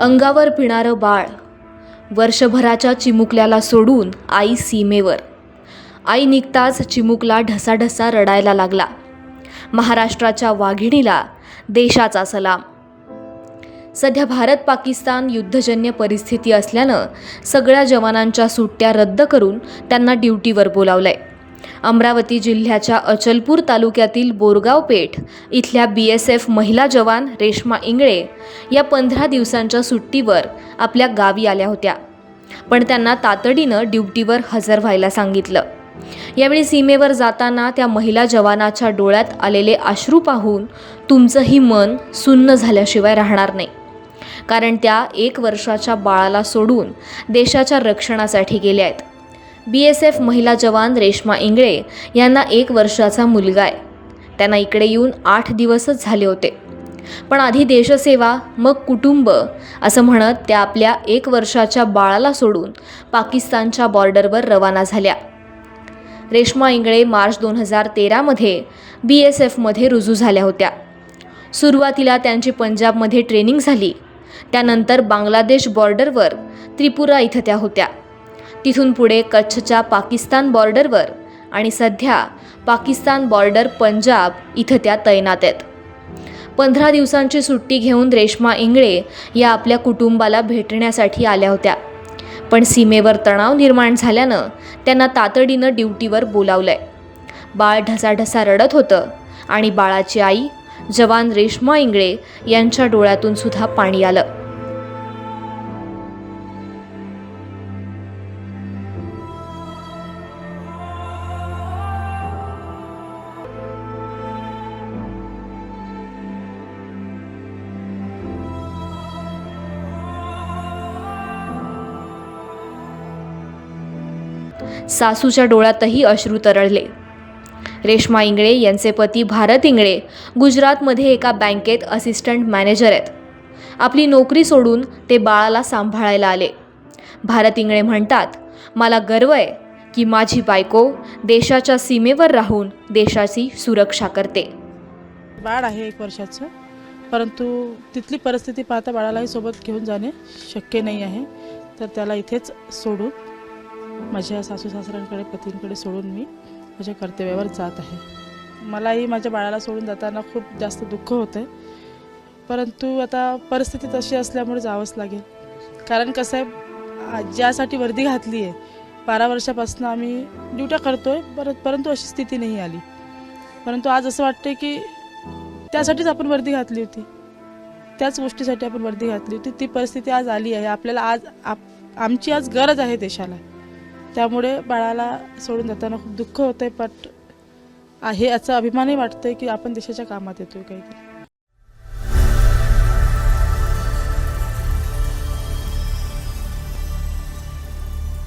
अंगावर पिणारं बाळ. वर्षभराच्या चिमुकल्याला सोडून आई सीमेवर. आई निघताच चिमुकला ढसाढसा रडायला लागला. महाराष्ट्राच्या वाघिणीला देशाचा सलाम. सध्या भारत पाकिस्तान युद्धजन्य परिस्थिती असल्यानं सगळ्या जवानांच्या सुट्ट्या रद्द करून त्यांना ड्युटीवर बोलावलंय. अमरावती जिल्ह्याच्या अचलपूर तालुक्यातील बोरगाव पेठ इथल्या बी एस एफ महिला जवान रेश्मा इंगळे या पंधरा दिवसांच्या सुट्टीवर आपल्या गावी आल्या होत्या. पण त्यांना तातडीनं ड्युटीवर हजर व्हायला सांगितलं. यावेळी सीमेवर जाताना त्या महिला जवानाच्या डोळ्यात आलेले अश्रू पाहून तुमचंही मन सुन्न झाल्याशिवाय राहणार नाही. कारण त्या एक वर्षाच्या बाळाला सोडून देशाच्या रक्षणासाठी गेल्या आहेत. बी एस एफ महिला जवान रेश्मा इंगळे यांना एक वर्षाचा मुलगा आहे. त्यांना इकडे येऊन आठ दिवसच झाले होते. पण आधी देशसेवा मग कुटुंब असं म्हणत त्या आपल्या एक वर्षाच्या बाळाला सोडून पाकिस्तानच्या बॉर्डरवर रवाना झाल्या. रेश्मा इंगळे मार्च दोन हजार तेरामध्ये बी एस एफमध्ये रुजू झाल्या होत्या. सुरुवातीला त्यांची पंजाबमध्ये ट्रेनिंग झाली. त्यानंतर बांगलादेश बॉर्डरवर त्रिपुरा इथं त्या होत्या. तिथून पुढे कच्छच्या पाकिस्तान बॉर्डरवर आणि सध्या पाकिस्तान बॉर्डर पंजाब इथं त्या तैनात आहेत. पंधरा दिवसांची सुट्टी घेऊन रेश्मा इंगळे या आपल्या कुटुंबाला भेटण्यासाठी आल्या होत्या. पण सीमेवर तणाव निर्माण झाल्यानं त्यांना तातडीनं ड्युटीवर बोलावलंय. बाळ ढसाढसा रडत होतं आणि बाळाची आई जवान रेश्मा इंगळे यांच्या डोळ्यातून सुद्धा पाणी आलं. सासूच्या डोळ्यातही अश्रू तरळले. रेश्मा इंगळे यांचे पती भारत इंगळे गुजरातमध्ये एका बँकेत असिस्टंट मॅनेजर आहेत. आपली नोकरी सोडून ते बाळाला सांभाळायला आले. भारत इंगळे म्हणतात मला गर्व आहे की माझी बायको देशाच्या सीमेवर राहून देशाची सुरक्षा करते. बाळ आहे एक वर्षाचं परंतु तिथली परिस्थिती पाहता बाळालाही सोबत घेऊन जाणे शक्य नाही आहे. तर त्याला इथेच सोडून माझ्या सासू सासऱ्यांकडे पतींकडे सोडून मी माझ्या कर्तव्यावर जात आहे. मलाही माझ्या बाळाला सोडून जाताना खूप जास्त दुःख होतं आहे परंतु आता परिस्थिती तशी असल्यामुळे जावंच लागेल. कारण कसं आहे ज्यासाठी वर्दी घातली आहे बारा वर्षापासून आम्ही ड्युट्या करतो आहे परत परंतु अशी स्थिती नाही आली. परंतु आज असं वाटतं की त्यासाठीच आपण वर्दी घातली होती. त्याच गोष्टीसाठी आपण वर्दी घातली होती. ती परिस्थिती आज आली आहे. आपल्याला आज आप आमची आज गरज आहे देशाला. त्यामुळे बाळाला सोडून जाताना खूप दुःख होतं आहे बट आहे याचा अभिमानही वाटतं आहे की आपण देशाच्या कामात येतो आहे काहीतरी.